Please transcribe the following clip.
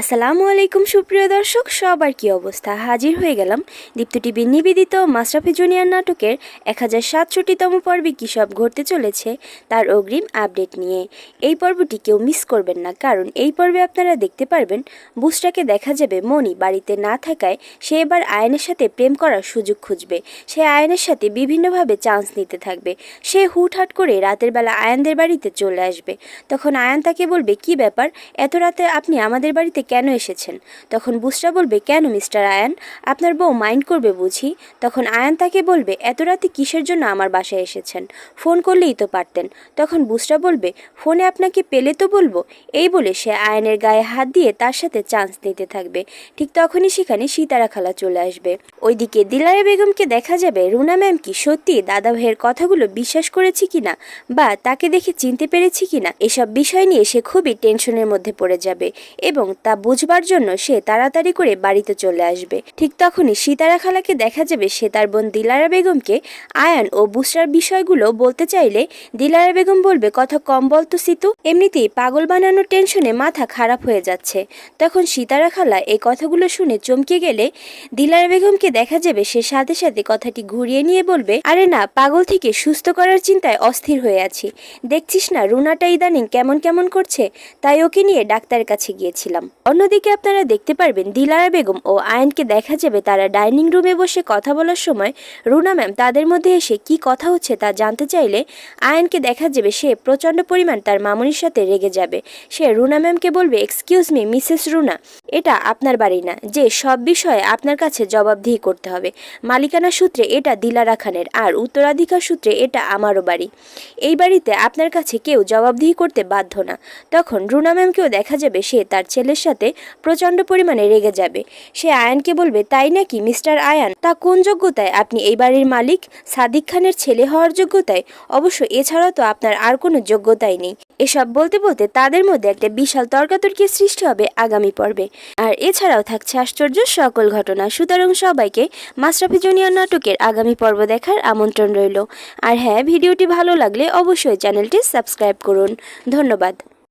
আসসালামু আলাইকুম সুপ্রিয় দর্শক, সবার কি অবস্থা? হাজির হয়ে গেলাম দীপ্ত টিভির নিবেদিত মাশরাফি জুনিয়র নাটকের এক হাজার সাতষট্টিতম পর্বে কী সব ঘটতে চলেছে তার অগ্রিম আপডেট নিয়ে। এই পর্বটি কেউ মিস করবেন না, কারণ এই পর্বে আপনারা দেখতে পারবেন বুসটাকে দেখা যাবে মনি বাড়িতে না থাকায় সে এবার আয়নের সাথে প্রেম করার সুযোগ খুঁজবে। সে আয়নের সাথে বিভিন্নভাবে চান্স নিতে থাকবে। সে হুটহাট করে রাতের বেলা আয়ানদের বাড়িতে চলে আসবে। তখন আয়ান তাকে বলবে, কি ব্যাপার? এত রাতে আপনি আমাদের বাড়িতে কেন এসেছেন? তখন বুসরা বলবে, কেন, মিস্টার আয়ান? আপনার বউ মাইন্ড করবে বুঝি? তখন আয়ান তাকে বলবে, এত রাতে কিসের জন্য আমার বাসায় এসেছেন? ফোন করলেই তো পারতেন। তখন বুসরা বলবে, ফোনে আপনাকে পেলে তো বলব? এই বলে সে আয়নের গায়ে হাত দিয়ে তার সাথে চান্স নিতে থাকবে। ঠিক তখনই সেখানে সীতারা খালা চলে আসবে। ওইদিকে দিলারা বেগমকে দেখা যাবে। রুনা ম্যাম কি সত্যি দাদা ভাইয়ের কথাগুলো বিশ্বাস করেছি কিনা বা তাকে দেখে চিনতে পেরেছি কিনা? এসব বিষয় নিয়ে সে খুবই টেনশনের মধ্যে পড়ে যাবে এবং তা বুঝবার জন্য সে তাড়াতাড়ি করে বাড়িতে চলে আসবে। ঠিক তখনই সীতারা খালাকে দেখা যাবে। সে তার বোন দিলারা বেগমকে আয়ান ও বুসরার বিষয়গুলো বলতে চাইলে দিলারা বেগম বলবে, কথা কম বলতো সিতু। এমনিতেই পাগল বানানোর টেনশনে মাথা খারাপ হয়ে যাচ্ছে। তখন সীতারা খালা এই কথাগুলো শুনে চমকে গেলে দিলারা বেগমকে দেখা যাবে সে সাথে সাথে কথাটি ঘুরিয়ে নিয়ে বলবে, আরে না, পাগল থেকে সুস্থ করার চিন্তায় অস্থির হয়ে আছি। দেখছিস না, রুনাটা ইদানিং কেমন কেমন করছে? তাই ওকে নিয়ে ডাক্তারের কাছে গিয়েছিলাম। অন্যদিকে আপনারা দেখতে পারবেন, দিলারা বেগম ও আয়নকে দেখা যাবে তারা ডাইনিং রুমে বসে কথা বলার সময় রুনা ম্যাম তাদের মধ্যে এসে কি কথা হচ্ছে তা জানতে চাইলে আয়নকে দেখা যাবে সে প্রচণ্ড পরিমাণ তার মামুনির সাথে রেগে যাবে। সে রুনা ম্যামকে বলবে, এক্সকিউজ মি, মিসেস রুনা, এটা আপনার বাড়ি না। যে সব বিষয়ে আপনার কাছে জবাবদিহি করতে হবে। মালিকানা সূত্রে এটা দিলারা খানের, আর উত্তরাধিকার সূত্রে এটা আমারও বাড়ি। এই বাড়িতে আপনার কাছে কেউ জবাবদিহি করতে বাধ্য না। তখন রুনা ম্যামকেও দেখা যাবে সে তার ছেলের সাথে প্রচণ্ড পরিমাণে রেগে যাবে। সে আয়ানকে বলবে, তাই নাকি, মিস্টার আয়ান? তা কোন যোগ্যতায়? আপনি এই বাড়ির মালিক? সাদিক খানের ছেলে হওয়ার যোগ্যতায়? অবশ্য এছাড়াও তো আপনার আর কোনো যোগ্যতাই নেই। এসব বলতে বলতে তাদের মধ্যে একটা বিশাল তর্কাতর্কির সৃষ্টি হবে আগামী পর্বে। আর এছাড়াও থাকছে আশ্চর্য সকল ঘটনা। সুতরাং সবাইকে মাশরাফি জুনিয়র নাটকের আগামী পর্ব দেখার আমন্ত্রণ রইল। আর হ্যাঁ ভিডিওটি ভালো লাগলে অবশ্যই চ্যানেলটি সাবস্ক্রাইব করুন। ধন্যবাদ।